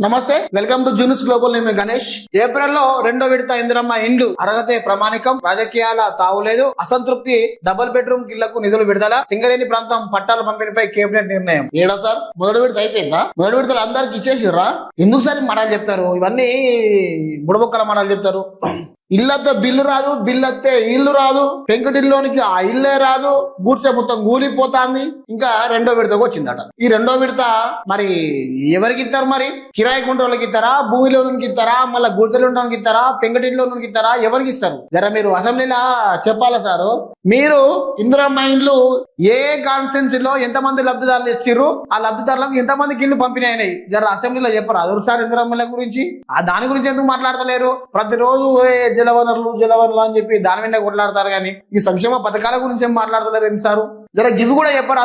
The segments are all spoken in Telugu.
నమస్తే వెల్కమ్ టు జూనిస్ గ్లోబల్ నేను గణేష్. ఏప్రిల్లో రెండో విడత ఇందిరమ్మ ఇండ్లు అర్హతే ప్రమాణికం రాజకీయాల తావులేదు అసంతృప్తి డబుల్ బెడ్రూమ్ కిళ్ళకు నిధులు విడుదల సింగరేణి ప్రాంతం పట్టాల పంపిణీపై కేబినెట్ నిర్ణయం. ఏడా సార్? మొదటి విడత అయిపోయిందా? మొదటి విడతలు అందరికి ఇచ్చేసిర్రా? ఎందుకు సార్ మడాలు చెప్తారు? ఇవన్నీ బుడబొక్కల మడాలు చెప్తారు. ఇల్లద్ద బిల్లు రాదు బిల్లు అత్తే ఇల్లు రాదు పెంకుటిల్లోనికి ఆ ఇల్లే రాదు గూడ్సే మొత్తం కూలిపోతాంది. ఇంకా రెండో విడతకు వచ్చిందట. ఈ రెండో విడత మరి ఎవరికి ఇస్తారు మరి? కిరాయి కుంటోళ్ళకి ఇస్తారా భూమిలోనికి ఇస్తారా మళ్ళీ గుడిసెలుండడానికి ఇస్తారా పెంకుటిల్లోనికి ఇస్తారా ఎవరికి ఇస్తారు? జర మీరు అసెంబ్లీలో చెప్పాలా సారు? మీరు ఇందిరమ్మ ఇండ్లు ఏ కాన్స్టిట్యున్సీ లో ఎంతమంది లబ్ధిదారులు ఇచ్చిర్రు? ఆ లబ్ధిదారులకు ఎంతమందికి ఇల్లు పంపిణీ అయినాయి జర అసెంబ్లీలో చెప్పరు? అదొకసారి ఇందిరమ్మల గురించి. ఆ దాని గురించి ఎందుకు మాట్లాడతలేరు? ప్రతిరోజు ఏ జలవనరులు జలవనరులు అని చెప్పి దాని మీద కొట్లాడతారు కానీ ఈ సంక్షేమ పథకాల గురించి ఏం మాట్లాడతలేరు ఎన్ని జర గివి కూడా చెప్పరు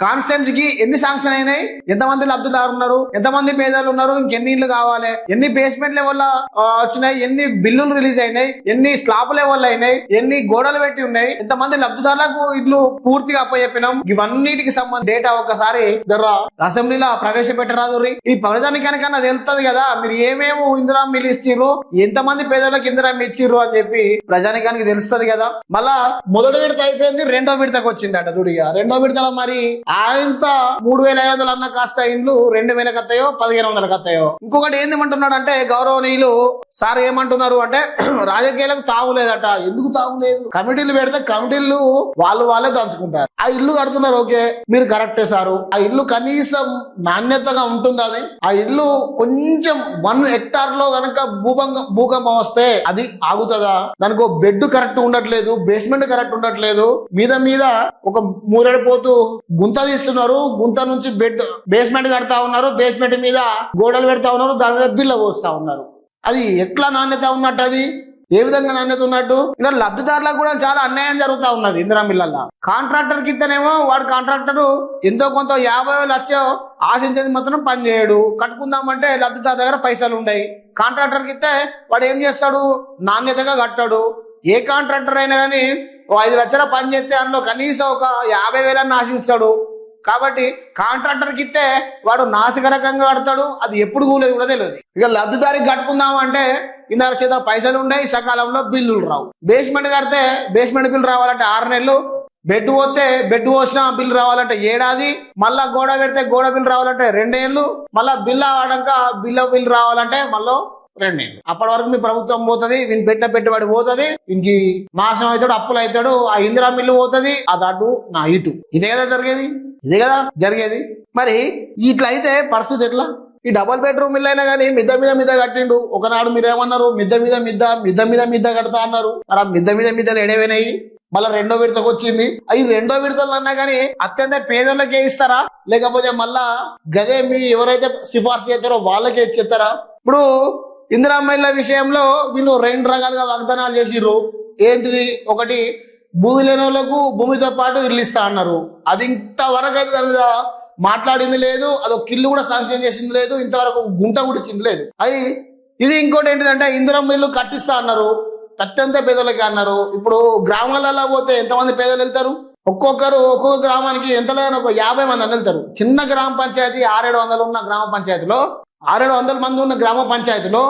కాన్స్టెంట్స్కి ఎన్ని శాంక్షన్ అయినాయి? ఎంతమంది లబ్ధిదారులు ఉన్నారు? ఎంతమంది పేదలు ఉన్నారు? ఇంకెన్ని ఇల్లు కావాలి? ఎన్ని బేస్మెంట్ లెవెల్ వచ్చినాయి? ఎన్ని బిల్లులు రిలీజ్ అయినాయి? ఎన్ని స్లాబ్ లెవెల్ అయినాయి? ఎన్ని గోడలు పెట్టి ఉన్నాయి? ఎంతమంది లబ్ధిదారులకు ఇల్లు పూర్తిగా అప్పచెప్పినాం? ఇవన్నిటికి సంబంధించి డేటా ఒకసారి జర అసెంబ్లీలో ప్రవేశపెట్టరాదు ఈ ప్రజానికానికన్నా తెలుస్తుంది కదా. మీరు ఏమేమి ఇందిరా మిల్లు ఇచ్చిర్రు? ఎంతమంది పేదలకు ఇందిరా ఇచ్చిర్రు అని చెప్పి ప్రజానికానికి తెలుస్తుంది కదా. మళ్ళా మొదటి విడత అయిపోయింది రెండో విడతకు వచ్చిందట చూడిగా రెండో విడతల మరి ఆయంత మూడు వేల ఐదు వందలు అన్న కాస్త ఇండ్లు రెండు వేలకు వస్తాయో పదిహేను వందలకు వస్తాయో ఇంకొకటి ఏందేమంటున్నాడు అంటే గౌరవనీయులు సార్ ఏమంటున్నారు అంటే రాజకీయాలకు తాగులేదట ఎందుకు తాగులేదు కమిటీలు పెడితే కమిటీలు వాళ్ళు వాళ్ళే దంచుకుంటారు. ఆ ఇల్లు కడుతున్నారు ఓకే. మీరు కరెక్టే సారు. ఆ ఇల్లు కనీసం నాణ్యతగా ఉంటుంది అది. ఆ ఇల్లు కొంచెం వన్ హెక్టార్లో కనుక భూకంపం భూకంపం వస్తే అది ఆగుతుందా? దానికి బెడ్ కరెక్ట్ ఉండట్లేదు బేస్మెంట్ కరెక్ట్ ఉండట్లేదు. మీద మీద ఒక మూరెడిపోతూ గుంత తీస్తున్నారు. గుంత నుంచి బెడ్ బేస్మెంట్ కడతా ఉన్నారు. బేస్మెంట్ మీద గోడలు పెడతా ఉన్నారు. దాని మీద బిల్ల పోస్తా ఉన్నారు. అది ఎట్లా నాణ్యత ఉన్నట్టు అది? ఏ విధంగా నాణ్యత ఉన్నట్టు? ఇలా లబ్ధిదారులకు కూడా చాలా అన్యాయం జరుగుతా ఉన్నది ఇందిరా మిల్లల్లో కాంట్రాక్టర్కి వాడు కాంట్రాక్టర్ ఎంతో కొంత యాభై వేలు వచ్చో ఆశించేది మాత్రం పని చేయడు. కట్టుకుందామంటే లబ్ధిదారు దగ్గర పైసలు ఉన్నాయి కాంట్రాక్టర్కి ఇస్తే వాడు ఏం చేస్తాడు? నాణ్యతగా కట్టాడు. ఏ కాంట్రాక్టర్ అయినా కానీ ఓ ఐదు లక్షల పని చేస్తే అందులో కనీసం ఒక యాభై వేలని ఆశిస్తాడు. కాబట్టి కాంట్రాక్టర్కి ఇస్తే వాడు నాసికరకంగా కడతాడు. అది ఎప్పుడు కూలేదు కూడా తెలియదు. ఇక లబ్ధిదారికి కట్టుకుందాం అంటే ఇందాక చేత పైసలు ఉన్నాయి సకాలంలో బిల్లులు రావు. బేస్మెంట్ కడితే బేస్మెంట్ బిల్లు రావాలంటే ఆరు నెలలు. బెడ్ పోతే బెడ్ పోసిన బిల్లు రావాలంటే ఏడాది. మళ్ళా గోడ పెడితే గోడ బిల్లు రావాలంటే రెండేళ్ళు మళ్ళా బిల్లు ఆడాక బిల్లు బిల్లు రావాలంటే మళ్ళీ రండి. అప్పటి వరకు మీ ప్రభుత్వం పోతుంది వీని పెట్టిన పెట్టుబడి పోతుంది వీనికి నాశనం అవుతాడు అప్పులు అవుతాడు ఆ ఇందిరా మిల్లు పోతుంది అది అటు నా ఇటు. ఇదే కదా జరిగేది? ఇదే కదా జరిగేది? మరి ఇట్లా అయితే పరిస్థితి ఎట్లా? ఈ డబల్ బెడ్రూమ్ ఇల్లు అయినా కానీ మిద్ద మీద మిద్ద కట్టిండు. ఒకనాడు మీరేమన్నారు? మిద్ద మీద మిద్ద మిద్ద మీద మిద్ద కడతా అన్నారు. మరి ఆ మిద్ద మీద మిద్దలు ఎడవేనాయి? మళ్ళీ రెండో విడతకు వచ్చింది. అవి రెండో విడతలు అన్నా కానీ అత్యంత పేదలకే ఇస్తారా? లేకపోతే మళ్ళా గదే మీ ఎవరైతే సిఫార్సు చేస్తారో వాళ్ళకే ఇచ్చేస్తారా? ఇప్పుడు ఇందిరామ్మ విషయంలో వీళ్ళు రెండు రకాలుగా వాగ్దానాలు చేసిర్రు. ఏంటిది? ఒకటి భూమి లేని వాళ్ళకు భూమితో పాటు ఇల్లు ఇస్తా అన్నారు. అది ఇంతవరకు అయితే మాట్లాడింది లేదు అదొక ఇల్లు కూడా శాంక్షన్ చేసింది లేదు ఇంతవరకు గుంట కూడా ఇచ్చింది లేదు. అది ఇది ఇంకోటి ఏంటిదంటే ఇందిరమ్మ ఇల్లు కట్టిస్తా అన్నారు. అత్యంత పేదలకి అన్నారు. ఇప్పుడు గ్రామాలలో పోతే ఎంతమంది పేదలు వెళ్తారు? ఒక్కొక్కరు ఒక్కొక్క గ్రామానికి ఎంత లేదని ఒక యాభై మంది అని వెళ్తారు. చిన్న గ్రామ పంచాయతీ ఆరేడు వందలు ఉన్న గ్రామ పంచాయతీలో ఆరేడు వందల మంది ఉన్న గ్రామ పంచాయతీలో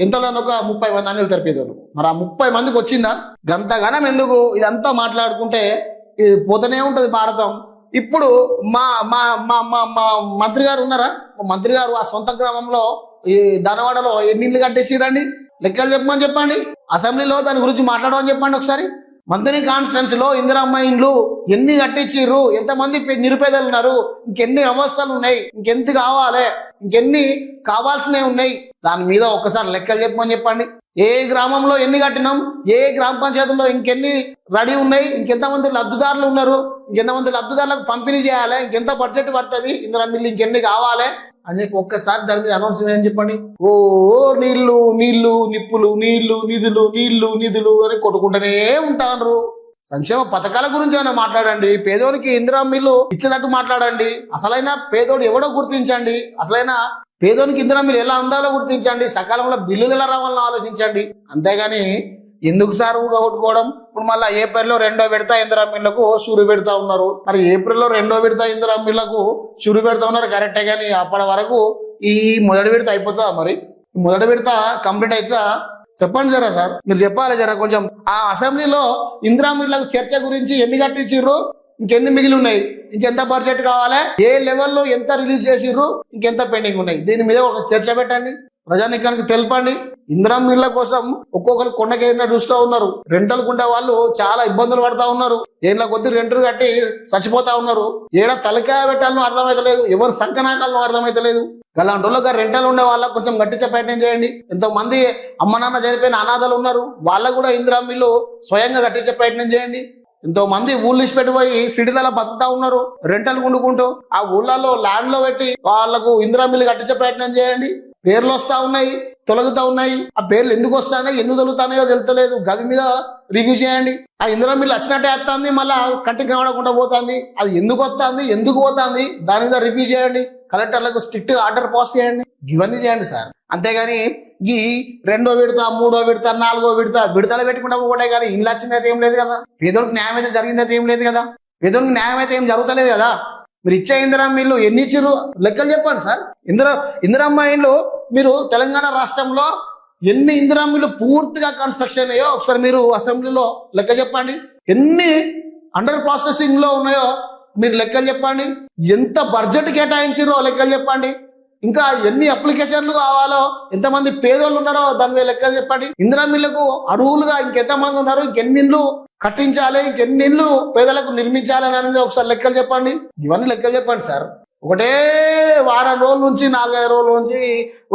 ఎంతలోనో ఒక ముప్పై మంది అని వెళ్తారు మరి ఆ ముప్పై మందికి వచ్చిందా? గంతగానం ఎందుకు ఇదంతా మాట్లాడుకుంటే పోతూనే ఉంటుంది భారతం. ఇప్పుడు మా మా మా మా మా మంత్రి గారు ఉన్నారా? మంత్రి గారు ఆ సొంత గ్రామంలో ఈ ధనవాడలో ఎన్ని ఇళ్ళు కట్టేసిరండి లెక్కలు చెప్పమని చెప్పండి. అసెంబ్లీలో దాని గురించి మాట్లాడమని చెప్పండి ఒకసారి. మంత్రి కాన్స్టిట్యున్సీ లో ఇందిరమ్మ ఇండ్లు ఎన్ని కట్టించిర్రు? ఎంతమంది పే- నిరుపేదలు ఉన్నారు? ఇంకెన్ని అవస్థలు ఉన్నాయి? ఇంకెంత కావాలి? ఇంకెన్ని కావాల్సినవి ఉన్నాయి? దాని మీద ఒక్కసారి లెక్కలు చెప్పమని చెప్పండి. ఏ గ్రామంలో ఎన్ని కట్టినాం? ఏ గ్రామ పంచాయతీలో ఇంకెన్ని రెడీ ఉన్నాయి? ఇంకెంతమంది లబ్ధిదారులు ఉన్నారు? ఇంకెంతమంది లబ్ధిదారులకు పంపిణీ చేయాలి? ఇంకెంత బడ్జెట్ పడుతుంది? ఇందిరా ఇంకెన్ని కావాలి? అని ఒక్కసారి దాని మీద అనౌన్స్ ఏం చెప్పండి. ఓ నీళ్ళు నీళ్ళు నిప్పులు నీళ్ళు నిధులు నీళ్ళు నిధులు అని కొట్టుకుంటూనే ఉంటారు సంక్షేమ పథకాల గురించి ఏమైనా మాట్లాడండి. పేదోనికి ఇందిరా మిల్లు ఇచ్చినట్టు మాట్లాడండి. అసలైన పేదోడు ఎవడో గుర్తించండి. అసలైన పేదోనికి ఇందిరా మిల్లు ఎలా అందాలో గుర్తించండి. సకాలంలో బిల్లులు ఎలా రావాలని ఆలోచించండి. అంతేగాని ఎందుకు సార్ ఊగా కొట్టుకోవడం? ఇప్పుడు మళ్ళీ ఏప్రిల్లో రెండో విడత ఇందిరా మిల్లకు షురు పెడతా ఉన్నారు. మరి ఏప్రిల్లో రెండో విడత ఇందిరా మిల్లకు షురు పెడతా ఉన్నారు కరెక్టే కానీ అప్పటి వరకు ఈ మొదటి విడత అయిపోతుందా మరి? మొదటి విడత కంప్లీట్ అవుతుందా చెప్పండి జరా సార్ మీరు చెప్పాలి జరా కొంచెం. ఆ అసెంబ్లీలో ఇందిరా మిల్లకు చర్చ గురించి ఎన్ని కట్టించిర్రు? ఇంకెన్ని మిగిలి ఉన్నాయి? ఇంకెంత బడ్జెట్ కావాలి? ఏ లెవెల్లో ఎంత రిలీజ్ చేసిర్రు? ఇంకెంత పెండింగ్ ఉన్నాయి? దీని మీద ఒక చర్చ పెట్టండి. ప్రజానికానికి తెలపండి. ఇంద్రం మిల్ల కోసం ఒక్కొక్కరు కొండకేరిన చూస్తూ ఉన్నారు. రెంటలు ఉండే వాళ్ళు చాలా ఇబ్బందులు పడతా ఉన్నారు. ఏళ్ళ కొద్ది రెంటలు కట్టి చచ్చిపోతా ఉన్నారు. ఏడ తలకాయ పెట్టాలను అర్థమైతలేదు. ఎవరు సంకనాకాలను అర్థమైతలేదు. అలాంటి వాళ్ళకి రెంటలు ఉండే వాళ్ళకి కొంచెం గట్టించే ప్రయత్నం చేయండి. ఎంతో మంది అమ్మ నాన్న చనిపోయిన అనాథలు ఉన్నారు. వాళ్ళకు కూడా ఇందిరా మిల్లు స్వయంగా కట్టించే ప్రయత్నం చేయండి. ఎంతో మంది ఊళ్ళు పెట్టిపోయి సిటీలలో బతుకుతా ఉన్నారు. రెంటలు కొండుకుంటూ ఆ ఊళ్ళలో ల్యాండ్లో పెట్టి వాళ్ళకు ఇందిరా మిల్లు కట్టించే ప్రయత్నం చేయండి. పేర్లు వస్తా ఉన్నాయి తొలగుతా ఉన్నాయి. ఆ పేర్లు ఎందుకు వస్తాయో ఎందుకు తొలుగుతాయో తెలుతలేదు. గది మీద రివ్యూ చేయండి. ఆ ఇంద్రం మీరు వచ్చినట్టే వస్తుంది మళ్ళీ కంటికి కనబడకుండా పోతుంది. అది ఎందుకు వస్తుంది ఎందుకు పోతుంది దాని మీద రివ్యూ చేయండి. కలెక్టర్లకు స్ట్రిక్ట్ ఆర్డర్ పాస్ చేయండి. ఇవన్నీ చేయండి సార్. అంతేగాని ఈ రెండో విడత మూడో విడత నాలుగో విడత విడతలు పెట్టుకుంటా పోతే కానీ ఇల్లు వచ్చిందైతే ఏం లేదు కదా. పేదలకు న్యాయం అయితే జరిగిందైతే ఏం లేదు కదా. పేదలకు న్యాయం అయితే ఏం జరుగుతలేదు కదా. మీరు ఇచ్చే ఇందిరా ఇల్లు ఎన్ని ఇచ్చిర్రు? లెక్కలు చెప్పండి సార్. ఇందిరా ఇందిరమ్మ ఇల్లు మీరు తెలంగాణ రాష్ట్రంలో ఎన్ని ఇందిరా ఇల్లు పూర్తిగా కన్స్ట్రక్షన్ అయ్యో ఒకసారి మీరు అసెంబ్లీలో లెక్క చెప్పండి. ఎన్ని అండర్ ప్రాసెసింగ్లో ఉన్నాయో మీరు లెక్కలు చెప్పండి. ఎంత బడ్జెట్ కేటాయించారో లెక్కలు చెప్పండి. ఇంకా ఎన్ని అప్లికేషన్లు కావాలో ఎంతమంది పేదోళ్ళు ఉన్నారో దాని మీద లెక్కలు చెప్పండి. ఇందిరా మిల్లుకు అర్హులుగా ఇంకెంతమంది ఉన్నారు ఇంకెన్ని ఇండ్లు కట్టించాలి ఇంకెన్ని ఇండ్లు పేదలకు నిర్మించాలని అనేది ఒకసారి లెక్కలు చెప్పండి. ఇవన్నీ లెక్కలు చెప్పండి సార్. ఒకటే వారం రోజుల నుంచి నాలుగైదు రోజుల నుంచి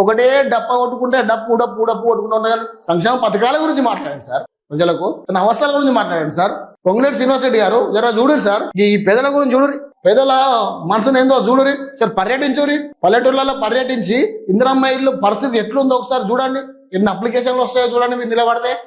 ఒకటే డప్ప కొట్టుకుంటే డప్పు డప్పు డప్పు కొట్టుకుంటూ ఉన్నాయి కానీ సంక్షేమ పథకాల గురించి మాట్లాడండి సార్ ప్రజలకు. తన అవసరాల గురించి మాట్లాడండి సార్. పొంగులేటి యూనివర్సిటీ గారు జర చూడురి సార్. ఈ పేదల గురించి చూడరు పేదల మనసును ఏందో చూడురి సార్ పర్యటించురి పల్లెటూర్లలో పర్యటించి ఇందిరమ్మ ఇల్లు పరిస్థితి ఎట్లుందో ఒకసారి చూడండి. ఎన్ని అప్లికేషన్లు వస్తాయో చూడండి మీరు నిలబడితే.